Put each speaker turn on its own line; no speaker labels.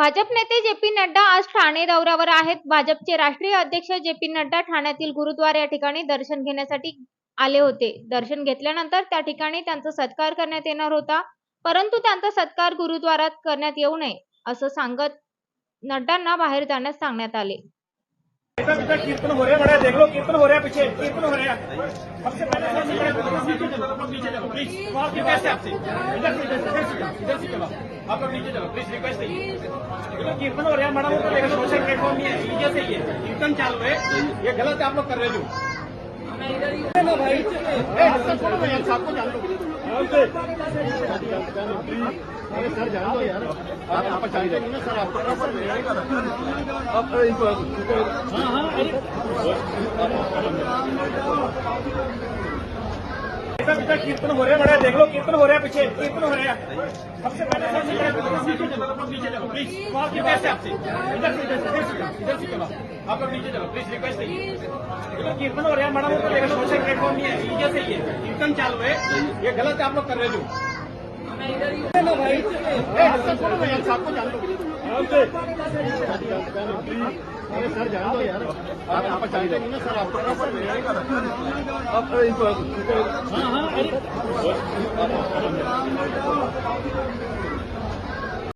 भाजप नेते J P Nadda आज ठाणे दौऱ्यावर आहेत. भाजपचे राष्ट्रीय अध्यक्ष जे पी नड्डा ठाण्यातील गुरुद्वार या ठिकाणी दर्शन घेण्यासाठी आले होते. दर्शन घेतल्यानंतर त्या ठिकाणी त्यांचा सत्कार करण्यात येणार होता. परंतु त्यांचा सत्कार गुरुद्वारात करण्यात येऊ नये असं सांगत नड्डांना बाहेर जाण्यास सांगण्यात आले.
कीर्तन हो रहा है बड़ा देख लो कीर्तन हो रहा है पीछे कीर्तन हो रहा है नीचे चलो नीचे चलो प्लीज़ रिक्वेस्ट है आपसे इधर से इधर से इधर से चलो आप लोग नीचे चलो प्लीज़ रिक्वेस्ट है कीर्तन हो रहा है मैडम ऊपर लेकिन सोशल प्लेटफॉर्म नहीं है नीचे से ये कीर्तन चालू है ये गलत है आप लोग कर रहे हो ना भाई ए, छोड़ो ना यार साथ को जान लो
सर जान दो यार। आप यहाँ पर चाहिए ना सर आपको
हाँ हाँ। बेटा कीर्तन हो रहा है, बड़ा देख लो, कीर्तन हो रहा है पीछे, कीर्तन हो रहा है। सबसे पहले सर नीचे प्लीज़ आपसे। इधर से इधर से चलो आप लोग नीचे प्लीज़ रिक्वेस्ट है। कीर्तन हो रहा है मैडम सोशल प्लेटफॉर्म नहीं है है कीर्तन चालू है, ये गलत है आप लोग कर रहे हो।
सर जान दो यार आप यहाँ पर चाहिए ना सर आपको
हाँ हाँ